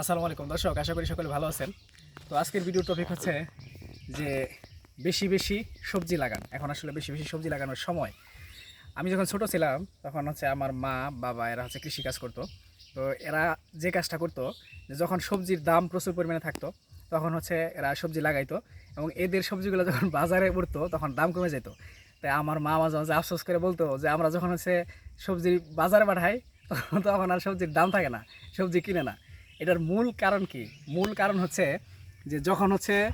আসসালামু আলাইকুম। দর্শক, আশা করি সকলে ভালো আছেন। তো আজকের ভিডিওর টপিক হচ্ছে যে বেশি বেশি সবজি লাগান। এখন আসলে বেশি বেশি সবজি লাগানোর সময়। আমি যখন ছোট ছিলাম, তখন হচ্ছে আমার মা, বাবা, এরা হচ্ছে কৃষিকাজ করতো। তো এরা যে কাজটা করতো, যে যখন সবজির দাম প্রচুর পরিমাণে থাকতো, তখন হচ্ছে এরা সবজি লাগাইতো এবং এদের সবজিগুলো যখন বাজারে উঠতো, তখন দাম কমে যেত। তাই আমার মা মাঝে মাঝে আফসোস করে বলতো যে, আমরা যখন হচ্ছে সবজি বাজারে পাঠাই, তখন আর সবজির দাম থাকে না, সবজি কিনে না। এটার মূল কারণ কি? মূল কারণ হচ্ছে যে যখন হচ্ছে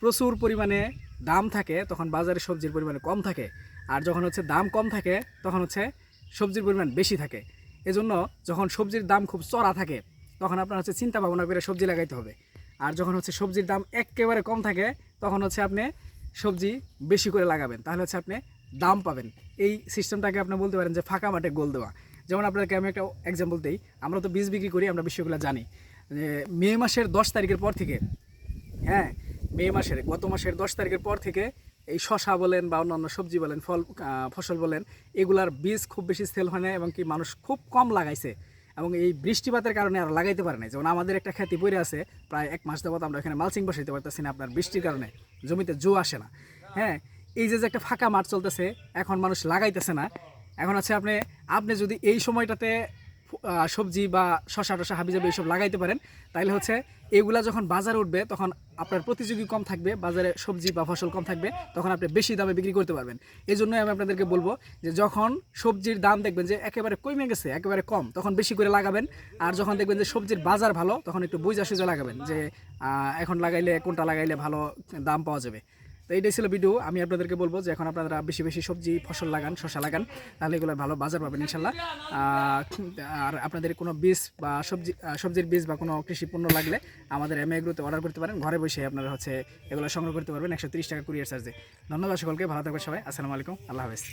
প্রচুর পরিমাণে দাম থাকে, তখন বাজারে সবজির পরিমাণ কম থাকে। আর যখন হচ্ছে দাম কম থাকে, তখন হচ্ছে সবজির পরিমাণ বেশি থাকে। এজন্য যখন সবজির দাম খুব চড়া থাকে, তখন আপনার হচ্ছে চিন্তা ভাবনা করে সবজি লাগাইতে হবে। আর যখন হচ্ছে সবজির দাম একেবারে কম থাকে, তখন হচ্ছে আপনি সবজি বেশি করে লাগাবেন। তাহলে হচ্ছে আপনি দাম পাবেন। এই সিস্টেমটাকে আপনি বলতে পারেন যে ফাঁকা মাঠে গোল দেওয়া। যেমন আপনাকে আমি একটা এক্সাম্পল দিই। আমরা তো বীজ বিক্রি করি, আমরা বিষয়গুলো জানি। মে মাসের দশ তারিখের পর থেকে হ্যাঁ মে মাসের, গত মাসের দশ তারিখের পর থেকে এই শশা বলেন বা অন্যান্য সবজি বলেন, ফল ফসল বলেন, এগুলার বীজ খুব বেশি সেল হয় না এবং কি মানুষ খুব কম লাগাইছে এবং এই বৃষ্টিপাতের কারণে আর লাগাইতে পারে না যেমন আমাদের একটা খ্যাতি পড়ে আছে, প্রায় এক মাস যাবত আমরা এখানে মালচিং বসাইতে পারতেছি না আপনার বৃষ্টির কারণে, জমিতে জো আসে না। হ্যাঁ এই যে যে একটা ফাঁকা মাঠ চলতেছে, এখন মানুষ লাগাইতেছে না। এখন আছে আপনি আপনি যদি এই সময়টাতে সবজি বা শশা টশা হাবি যাবে এইসব লাগাইতে পারেন। তাহলে হচ্ছে এগুলা যখন বাজারে উঠবে, তখন আপনার প্রতিযোগী কম থাকবে, বাজারে সবজি বা ফসল কম থাকবে, তখন আপনি বেশি দামে বিক্রি করতে পারবেন। এই জন্যই আমি আপনাদেরকে বলব যে যখন সবজির দাম দেখবেন যে একেবারে কমে গেছে, একেবারে কম, তখন বেশি করে লাগাবেন। আর যখন দেখবেন যে সবজির বাজার ভালো, তখন একটু বুঝা সুঝা লাগাবেন যে এখন লাগাইলে কোনটা লাগাইলে ভালো দাম পাওয়া যাবে। তো এইটাই ছিল ভিডিও আমি আপনাদেরকে বলব যে এখন আপনারা বেশি বেশি সবজি, ফসল লাগান শশা লাগান, তাহলে এগুলো ভালো বাজার পাবেন ইনশাল্লাহ। আর আপনাদের কোনো বীজ বা সবজি সবজির বীজ বা কোনো কৃষি পণ্য লাগলে আমাদের এম এগ্রোতে অর্ডার করতে পারেন। ঘরে বসে আপনারা হচ্ছে এগুলো সংগ্রহ করতে পারবেন। একশো টাকা কুরিয়ার চার্জে ধন্যবাদ সকলকে, ভালো থাকবেন সবাই। আসসালামু আলাইকুম। আল্লাহ হাফেজ।